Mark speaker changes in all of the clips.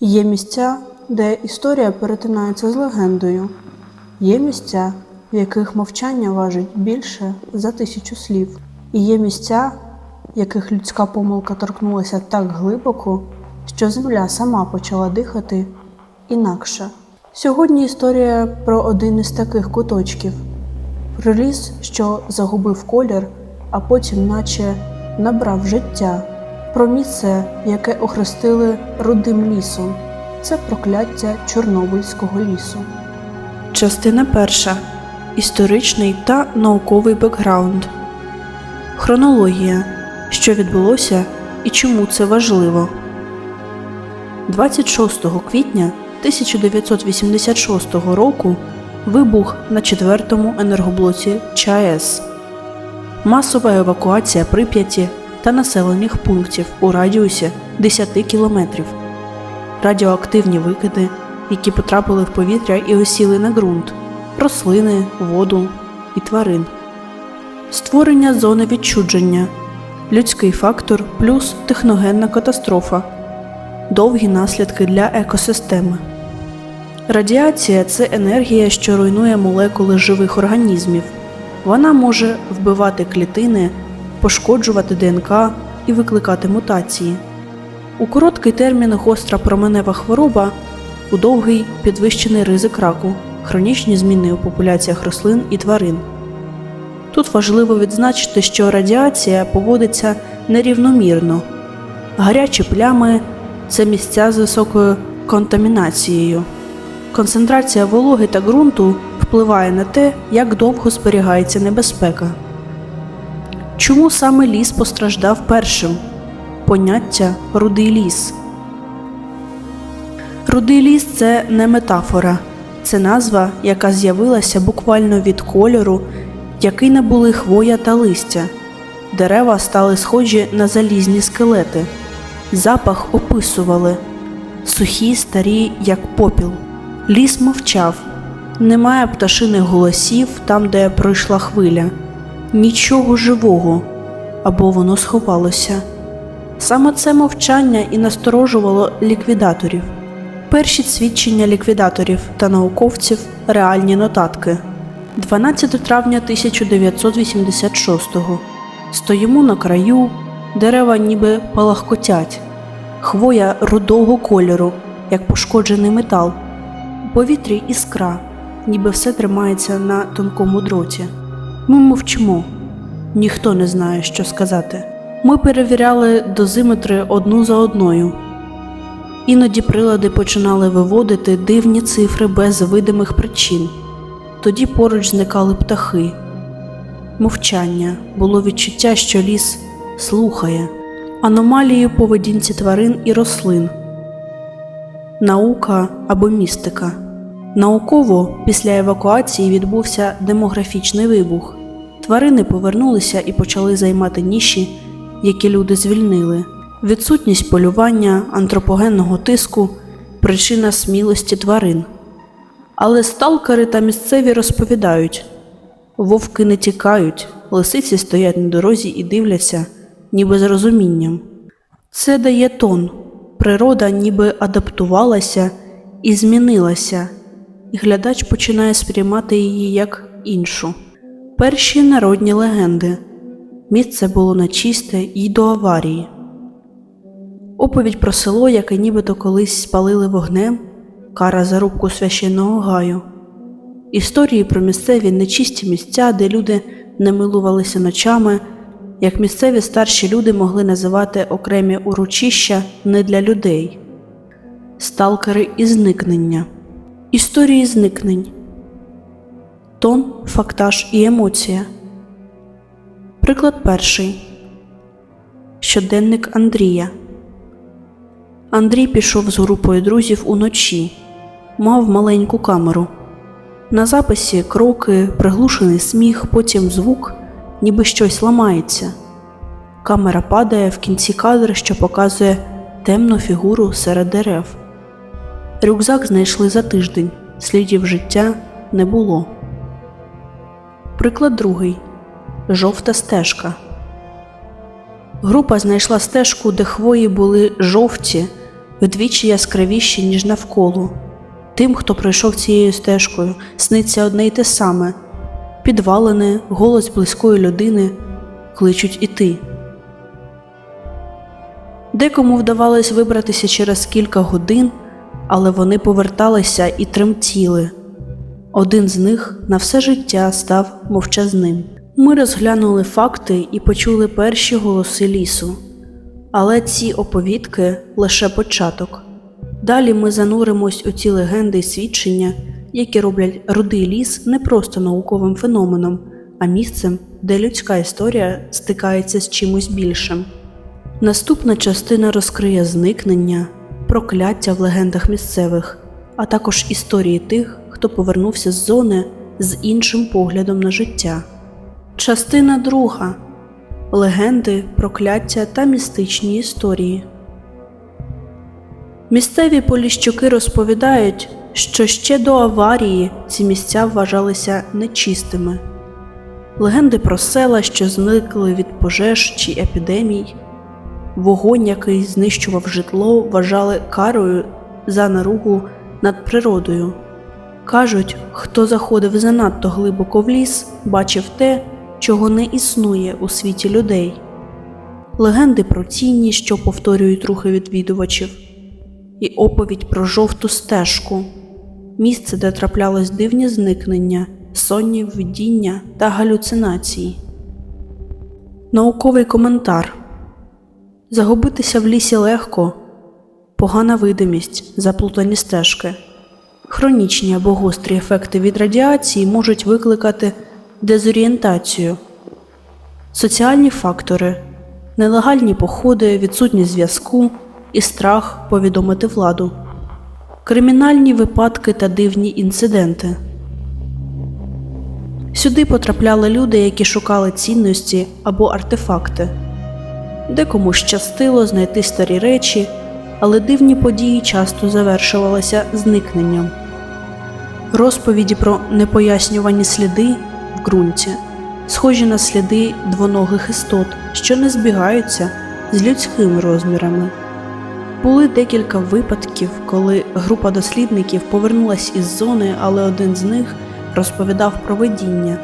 Speaker 1: Є місця, де історія перетинається з легендою. Є місця, в яких мовчання важить більше за тисячу слів. І є місця, яких людська помилка торкнулася так глибоко, що земля сама почала дихати інакше. Сьогодні історія про один із таких куточків про ліс, що загубив колір, а потім, наче набрав життя, про місце, яке охрестили рудим лісом. Це прокляття Чорнобильського лісу. Частина перша. Історичний та науковий бекграунд. Хронологія. Що відбулося і чому це важливо. 26 квітня 1986 року вибух на четвертому енергоблоці ЧАЕС. Масова евакуація Прип'яті та населених пунктів у радіусі 10 кілометрів. Радіоактивні викиди, які потрапили в повітря і осіли на ґрунт, рослини, воду і тварин. Створення зони відчудження, людський фактор плюс техногенна катастрофа, довгі наслідки для екосистеми. Радіація це енергія, що руйнує молекули живих організмів. Вона може вбивати клітини, пошкоджувати ДНК і викликати мутації. У короткий термін гостра променева хвороба, у довгий підвищений ризик раку, хронічні зміни у популяціях рослин і тварин. Тут важливо відзначити, що радіація поводиться нерівномірно. Гарячі плями це місця з високою контамінацією. Концентрація вологи та ґрунту впливає на те, як довго зберігається небезпека. Чому саме ліс постраждав першим? Поняття рудий ліс. Рудий ліс це не метафора, це назва, яка з'явилася буквально від кольору, який набули хвоя та листя. Дерева стали схожі на залізні скелети. Запах описували сухі, старі, як попіл. Ліс мовчав, немає пташиних голосів там, де пройшла хвиля, нічого живого або воно сховалося. Саме це мовчання і насторожувало ліквідаторів. Перші свідчення ліквідаторів та науковців реальні нотатки. 12 травня 1986-го. Стоїмо на краю, дерева ніби палахкотять, хвоя рудого кольору, як пошкоджений метал. У повітрі іскра, ніби все тримається на тонкому дроті. Ми мовчимо. Ніхто не знає, що сказати. Ми перевіряли дозиметри одну за одною. Іноді прилади починали виводити дивні цифри без видимих причин. Тоді поруч зникали птахи. Мовчання було відчуття, що ліс слухає, аномалії поведінці тварин і рослин. Наука або містика. Науково після евакуації відбувся демографічний вибух. Тварини повернулися і почали займати ніші, які люди звільнили. Відсутність полювання, антропогенного тиску, причина смілості тварин. Але сталкери та місцеві розповідають вовки не тікають, лисиці стоять на дорозі і дивляться, ніби з розумінням. Це дає тон. Природа ніби адаптувалася і змінилася, і глядач починає сприймати її як іншу. Перші народні легенди. Місце було нечисте і до аварії. Оповідь про село, яке нібито колись спалили вогнем, кара за рубку священного гаю. Історії про місцеві нечисті місця, де люди не милувалися ночами, як місцеві старші люди могли називати окремі урочища не для людей, сталкери і зникнення, історії зникнень, тон, фактаж і емоція. Приклад перший. Щоденник Андрія. Андрій пішов з групою друзів уночі, мав маленьку камеру. На записі кроки, приглушений сміх, потім звук, ніби щось ламається. Камера падає в кінці кадра, що показує темну фігуру серед дерев. Рюкзак знайшли за тиждень, слідів життя не було. Приклад другий. Жовта стежка. Група знайшла стежку, де хвої були жовті, вдвічі яскравіші, ніж навколо. Тим, хто пройшов цією стежкою, сниться одне й те саме підвалини, голос близької людини кличуть іти. Декому вдавалось вибратися через кілька годин, але вони поверталися і тремтіли. Один з них на все життя став мовчазним. Ми розглянули факти і почули перші голоси лісу. Але ці оповідки лише початок. Далі ми зануримось у ці легенди й свідчення, які роблять рудий ліс не просто науковим феноменом, а місцем, де людська історія стикається з чимось більшим. Наступна частина розкриє зникнення, прокляття в легендах місцевих, а також історії тих, хто повернувся з зони з іншим поглядом на життя. Частина друга легенди, прокляття та містичні історії. Місцеві поліщуки розповідають, що ще до аварії ці місця вважалися нечистими. Легенди про села, що зникли від пожеж чи епідемій, вогонь, який знищував житло, вважали карою за наругу над природою. Кажуть, хто заходив занадто глибоко в ліс, бачив те, чого не існує у світі людей. Легенди про тіні, що повторюють рухи відвідувачів, і оповідь про жовту стежку, місце, де траплялось дивні зникнення, сонні видіння та галюцинації. Науковий коментар Загубитися в лісі легко, погана видимість, заплутані стежки. Хронічні або гострі ефекти від радіації можуть викликати дезорієнтацію, соціальні фактори, нелегальні походи, відсутність зв'язку і страх повідомити владу, кримінальні випадки та дивні інциденти. Сюди потрапляли люди, які шукали цінності або артефакти. Декому щастило знайти старі речі, але дивні події часто завершувалися зникненням. Розповіді про непояснювані сліди в ґрунті, схожі на сліди двоногих істот, що не збігаються з людськими розмірами. Були декілька випадків, коли група дослідників повернулась із зони, але один з них розповідав про видіння.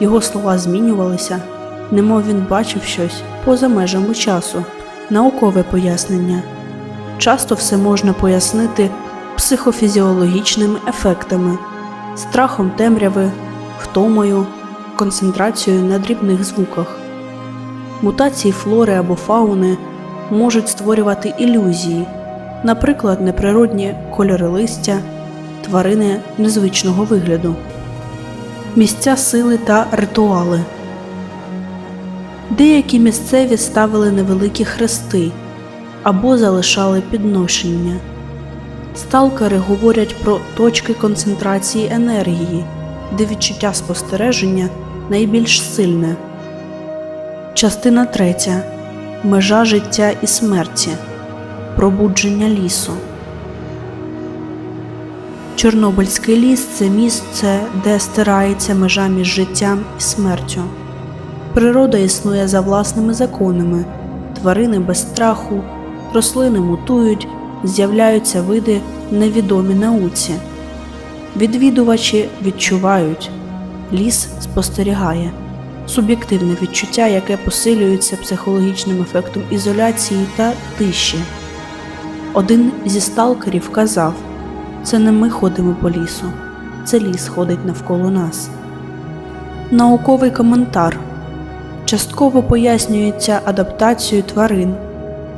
Speaker 1: Його слова змінювалися, немов він бачив щось поза межами часу, наукове пояснення. Часто все можна пояснити психофізіологічними ефектами, страхом темряви, втомою, концентрацією на дрібних звуках. Мутації флори або фауни можуть створювати ілюзії, наприклад, неприродні кольори листя, тварини незвичного вигляду, місця сили та ритуали. Деякі місцеві ставили невеликі хрести або залишали підношення. Сталкери говорять про точки концентрації енергії, де відчуття спостереження найбільш сильне. Частина третя. Межа життя і смерті. Пробудження лісу. Чорнобильський ліс це місце, де стирається межа між життям і смертю. Природа існує за власними законами, тварини без страху, рослини мутують, з'являються види невідомі науці. Відвідувачі відчувають, ліс спостерігає, суб'єктивне відчуття, яке посилюється психологічним ефектом ізоляції та тиші. Один зі сталкерів казав: це не ми ходимо по лісу, це ліс ходить навколо нас. Науковий коментар частково пояснюється адаптацією тварин,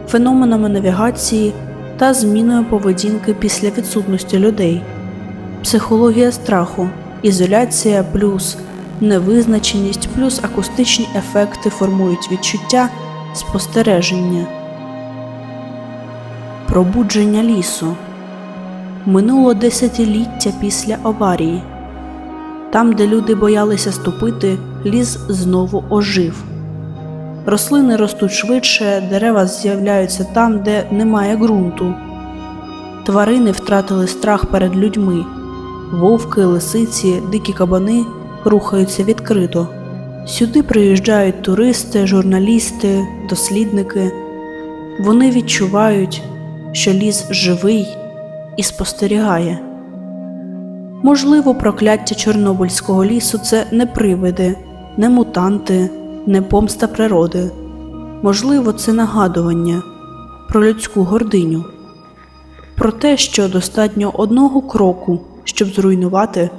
Speaker 1: феноменами навігації та зміною поведінки після відсутності людей, психологія страху, ізоляція плюс невизначеність плюс акустичні ефекти формують відчуття спостереження, пробудження лісу. Минуло десятиліття після аварії. Там, де люди боялися ступити, ліс знову ожив. Рослини ростуть швидше, дерева з'являються там, де немає ґрунту. Тварини втратили страх перед людьми. Вовки, лисиці, дикі кабани рухаються відкрито. Сюди приїжджають туристи, журналісти, дослідники. Вони відчувають, що ліс живий і спостерігає. Можливо, прокляття Чорнобильського лісу це не привиди, не мутанти, не помста природи. Можливо, це нагадування про людську гординю, про те, що достатньо одного кроку, щоб зруйнувати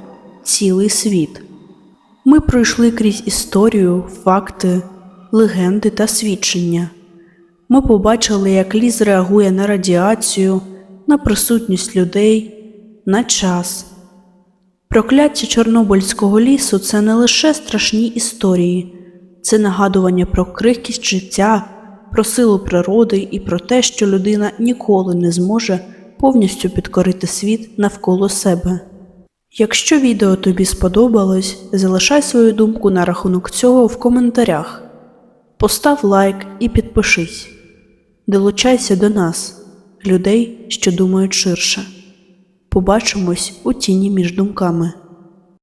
Speaker 1: цілий світ. Ми пройшли крізь історію, факти, легенди та свідчення. Ми побачили, як ліс реагує на радіацію, на присутність людей, на час. Прокляття Чорнобильського лісу це не лише страшні історії, це нагадування про крихкість життя, про силу природи і про те, що людина ніколи не зможе повністю підкорити світ навколо себе. Якщо відео тобі сподобалось, залишай свою думку на рахунок цього в коментарях. Постав лайк і підпишись. Долучайся до нас, людей, що думають ширше. Побачимось у тіні між думками.